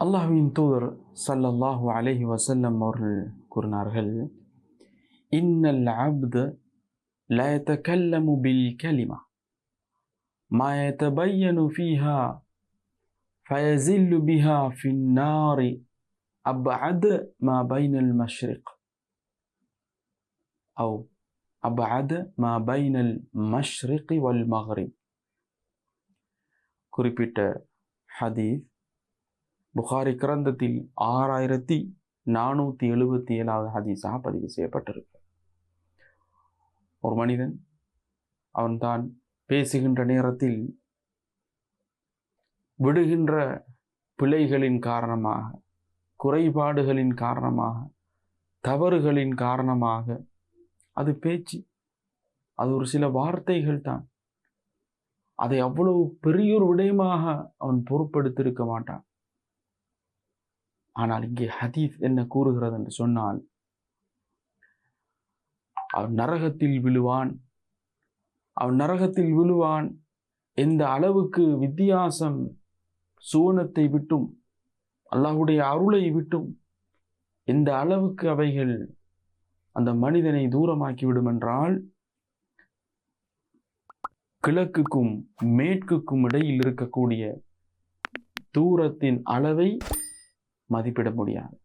அல்லாஹ்வின் தூதர் ஸல்லல்லாஹு அலைஹி வஸல்லம் அவர்கள் கூறினார்கள் இன்னல் அப்த لا يتكلم بالكلمة ما يتبين فيها فيزل بها في النار أبعد ما بين المشرق أو أبعد ما بين المشرق والمغرب குறிப்பிட்ட ஹதீஸ் புகாரி கிரந்தத்தில் ஆறாயிரத்தி நானூற்றி எழுபத்தி ஏழாவது ஹதீஸாக பதிவு செய்யப்பட்டிருக்கு ஒரு மனிதன் அவன்தான் பேசுகின்ற நேரத்தில் விடுகின்ற பிழைகளின் காரணமாக குறைபாடுகளின் காரணமாக தவறுகளின் காரணமாக அது பேச்சு அது ஒரு சில வார்த்தைகள் தான். அதை அவ்வளவு பெரியோர் விடயமாக அவன் பொறுப்படுத்திருக்க மாட்டான். ஆனால் இங்கே ஹதீஸ் என்ன கூறுகிறது என்று சொன்னால் அவன் நரகத்தில் விழுவான். அவன் நரகத்தில் விழுவான். எந்த அளவுக்கு வித்தியாசம் சுவனத்தை விட்டும் அல்லாஹுடைய அருளை விட்டும் எந்த அளவுக்கு அவைகள் அந்த மனிதனை தூரமாக்கிவிடும் என்றால் கிழக்குக்கும் மேற்குக்கும் இடையில் இருக்கக்கூடிய தூரத்தின் அளவை மதிப்பிட முடியாது.